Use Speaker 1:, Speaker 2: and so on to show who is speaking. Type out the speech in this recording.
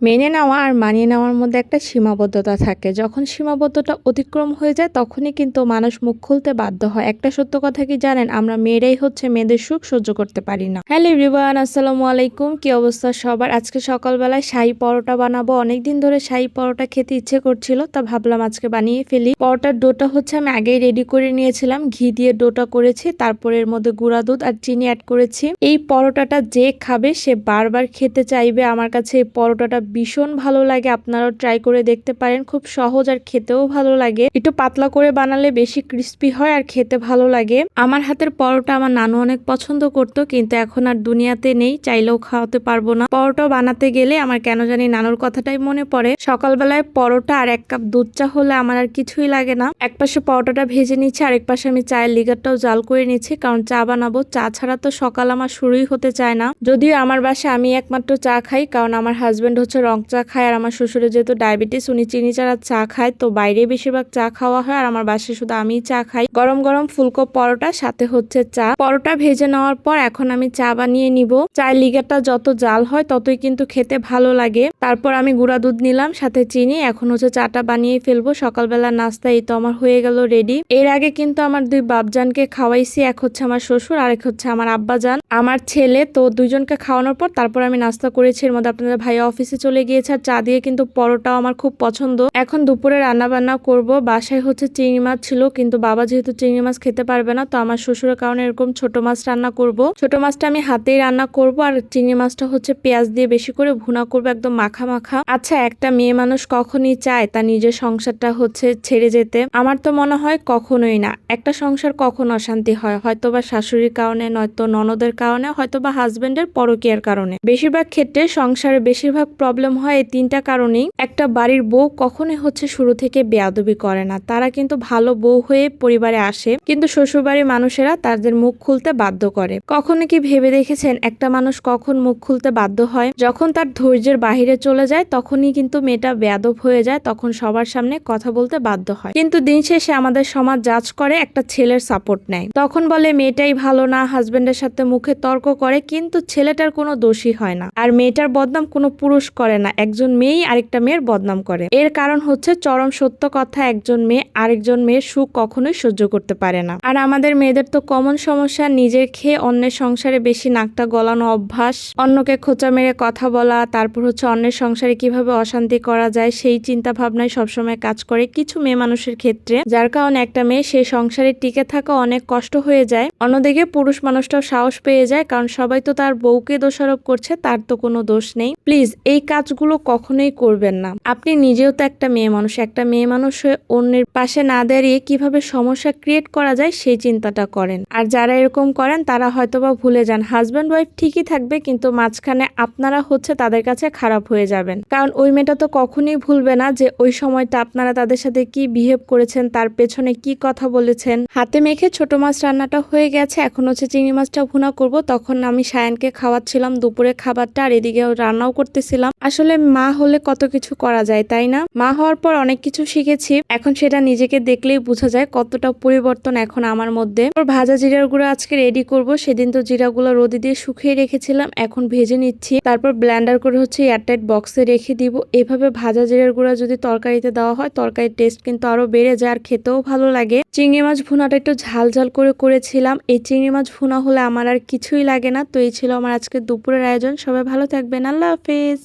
Speaker 1: মেনে নেওয়া আর মানিয়ে নেওয়ার মধ্যে একটা সীমাবদ্ধতা থাকে। যখন সীমাবদ্ধতা অতিক্রম হয়ে যায়, তখনই কিন্তু মানুষ মুখ খুলতে বাধ্য হয়। একটা সত্য কথা কি জানেন? আমরা মেয়েরাই হচ্ছে মেয়েদের সুখ সহ্য করতে পারি না। হ্যালো রিবান আসসালামু আলাইকুম। কি অবস্থা সবার? আজকে সকালবেলায় শাহি পরোটা বানাবো। অনেকদিন ধরে শাহি পরোটা খেতে ইচ্ছে করছিল, তা ভাবলাম আজকে বানিয়ে ফেলি। পরোটার ডোটা হচ্ছে আমি আগেই রেডি করে নিয়েছিলাম। ঘি দিয়ে ডোটা করেছি, তারপরে এর মধ্যে গুঁড়া দুধ আর চিনি অ্যাড করেছি। এই পরোটাটা যে খাবে, সে বারবার খেতে চাইবে। আমার কাছে এই পরোটাটা ভীষণ ভালো লাগে, আপনারাও ট্রাই করে দেখতে পারেন, খুব সহজ আর খেতেও ভালো লাগে। একটু পাতলা করে বানালে বেশি ক্রিস্পি হয় আর খেতে ভালো লাগে। আমার হাতের পরোটা আমার নানু অনেক পছন্দ করতো, কিন্তু এখন আর দুনিয়াতে নেই, চাইলেও খাওয়াতে পারব না। পরোটা বানাতে গেলে আমার কেন জানি নানুর কথাটাই মনে পড়ে। সকালবেলায় পরোটা আর এক কাপ দুধ চা হলে আমার আর কিছুই লাগে না। এক পাশে পরোটাটা ভেজে নিচ্ছি আর এক পাশে আমি চায়ের লিগারটাও জাল করে নিচ্ছি, কারণ চা বানাবো, চা ছাড়া তো সকাল আমার শুরুই হতে চায় না। যদিও আমার বাসায় আমি একমাত্র চা খাই, কারণ আমার হাজবেন্ড হচ্ছে রং চা খায় আর আমার শ্বশুরের যেহেতু ডায়াবেটিস, উনি চিনি ছাড়া চা খায়। তো বাইরে বেশিরভাগ চা খাওয়া হয় আর আমার বাসায় শুধু আমি চা খাই। গরম গরম ফুলকো পরোটা, সাথে হচ্ছে চা। পরোটা ভেজে নেওয়ার পর এখন আমি চা বানিয়ে নিব। চায়ের লিগারটা যত জাল হয় ততই কিন্তু খেতে ভালো লাগে। তারপর আমি গুঁড়া দুধ নিলাম, সাথে চিনি। এখন হচ্ছে চাটা বানিয়ে ফেলব। সকালবেলা নাস্তা এই তো আমার হয়ে গেল রেডি। এর আগে কিন্তু আমার দুই বাপজানকে খাওয়াইছি, এক হচ্ছে আমার শ্বশুর আর এক হচ্ছে আমার আব্বাজান। আমার ছেলে তো দুইজনকে খাওয়ানোর পর তারপর আমি নাস্তা করেছি। এর মধ্যে আপনাদের ভাইয়া অফিসে চলে গিয়েছে আর চা দিয়ে কিন্তু পরোটাও আমার খুব পছন্দ। এখন দুপুরে রান্না বান্না করব। বাসায় হচ্ছে চিংড়ি মাছ ছিল, কিন্তু বাবা যেহেতু চিংড়ি মাছ খেতে পারবে না, তো আমার শ্বশুরের কারণে এরকম ছোট মাছ রান্না করব। ছোট মাছটা আমি হাতেই রান্না করব আর চিংড়ি মাছটা হচ্ছে পেঁয়াজ দিয়ে বেশি করে ভুনা করব, একদম মাখা মাখা। আচ্ছা একটা মেয়ে মানুষ কখনই চায় তার নিজের সংসারটা হচ্ছে ছেড়ে যেতে? আমার তো মনে হয় কখনোই না। একটা সংসার কখন অশান্তি হয়? হয়তো বা শাশুড়ির কারণে, নয়তো ননদের কারণে হয়তো বা হাজবেন্ডের পরকীয়ার কারণে। বেশিরভাগ ক্ষেত্রে সংসারে বেশিরভাগ প্রবলেম হয় এই তিনটা কারণেই। একটা বাড়ির বউ কখনোই হচ্ছে শুরু থেকে বেয়াদবি করে না। তারা কিন্তু ভালো বউ হয়ে পরিবারে আসে, কিন্তু শ্বশুরবাড়ির মানুষেরা তাদের মুখ খুলতে বাধ্য করে। কখনো কি ভেবে দেখেছেন একটা মানুষ কখন মুখ খুলতে বাধ্য হয়? যখন তার ধৈর্যের বাহিরে চলে যায়, তখনই কিন্তু মেয়েটা বেয়াদব হয়ে যায়, তখন সবার সামনে কথা বলতে বাধ্য হয়। কিন্তু দিন শেষে আমাদের সমাজ জাজ করে, একটা ছেলের সাপোর্ট নেয়। তখন বলে, মেয়েটাই ভালো না হাজবেন্ডের সাথে মুখে তর্ক করে, কিন্তু ছেলেটার কোনো দোষী হয় না। আর মেয়েটার বদনাম কোনো পুরুষ করে না, একজন মেয়েই আরেকটা মেয়ের বদনাম করে। এর কারণ হচ্ছে চরম সত্য কথা, একজন মেয়ে আরেকজন মেয়ের সুখ কখনোই সহ্য করতে পারে না। আর আমাদের মেয়েদের তো কমন সমস্যা, নিজের খেয়ে অন্যের সংসারে বেশি নাকটা গলানো অভ্যাস, অন্যকে খোঁচা মেরে কথা বলা, তারপর হচ্ছে অন্যের সংসারে কীভাবে অশান্তি করা যায়, সেই চিন্তা ভাবনায় সবসময় কাজ করে কিছু মেয়ে মানুষের ক্ষেত্রে। যার কারণে একটা মেয়ে সেই সংসারে টিকে থাকা অনেক কষ্ট হয়ে যায়। অন্যদিকে পুরুষ মানুষটাও সাহস পেয়ে যায়, কারণ সবাই তো তার বউকে দোষারোপ করছে, তার তো কোনো দোষ নেই। প্লিজ এই কাজগুলো কখনোই করবেন না। আপনি নিজেও তো একটা মেয়ে মানুষ, একটা মেয়ে মানুষ হয়ে অন্যের পাশে না দাঁড়িয়ে কীভাবে সমস্যা ক্রিয়েট করা যায় সেই চিন্তাটা করেন। আর যারা এরকম করেন, তারা হয়তোবা ভুলে যান। হাজব্যান্ড ওয়াইফ ঠিকই থাকবে, কিন্তু মাঝখানে আপনারা হচ্ছে তাদের কাছে খারাপ হয়ে যাবেন। কারণ ওই মেয়েটা তো কখনোই ভুলবে না যে ওই সময়টা আপনারা তাদের সাথে কি বিহেভ করেছেন, তার পেছনে কি কথা বলেছেন। হাতে মেখে ছোট মাছ রান্নাটা হয়ে গেছে, এখন হচ্ছে চিংড়ি মাছটা ভুনা করব। তখন আমি সায়ানকে খাওয়াচ্ছিলাম, দুপুরে খাবারটা, আর এদিকে রান্নাও করতেছিলাম। আসলে মা হলে কত কিছু করা যায়, তাই না? মা হওয়ার পর অনেক কিছু শিখেছি। এখন সেটা নিজেকে দেখলেই বোঝা যায় কতটা পরিবর্তন এখন আমার মধ্যে। ভাজা জিরার গুঁড়ো আজকে রেডি করব। সেদিন তো জিরাগুলো রোদে দিয়ে শুকিয়ে রেখেছিলাম, এখন ভেজে নিচ্ছি। তারপর ব্ল্যান্ডার করে হচ্ছে এয়ারটাইট বক্সে রেখে দিব। এভাবে ভাজা জিরার গুঁড়া যদি তরকারিতে দেওয়া হয়, তরকারির টেস্ট কিন্তু আরও বেড়ে যায় আর খেতেও ভালো লাগে। চিংড়ি মাছ ভুনাটা একটু ঝাল ঝাল করে করেছিলাম। এই চিংড়ি মাছ ভুনা হলে আমার আর কিছুই লাগে না। তো এই ছিল আমার আজকে দুপুরের আয়োজন। সবাই ভালো থাকবেন। আল্লাহ হাফেজ।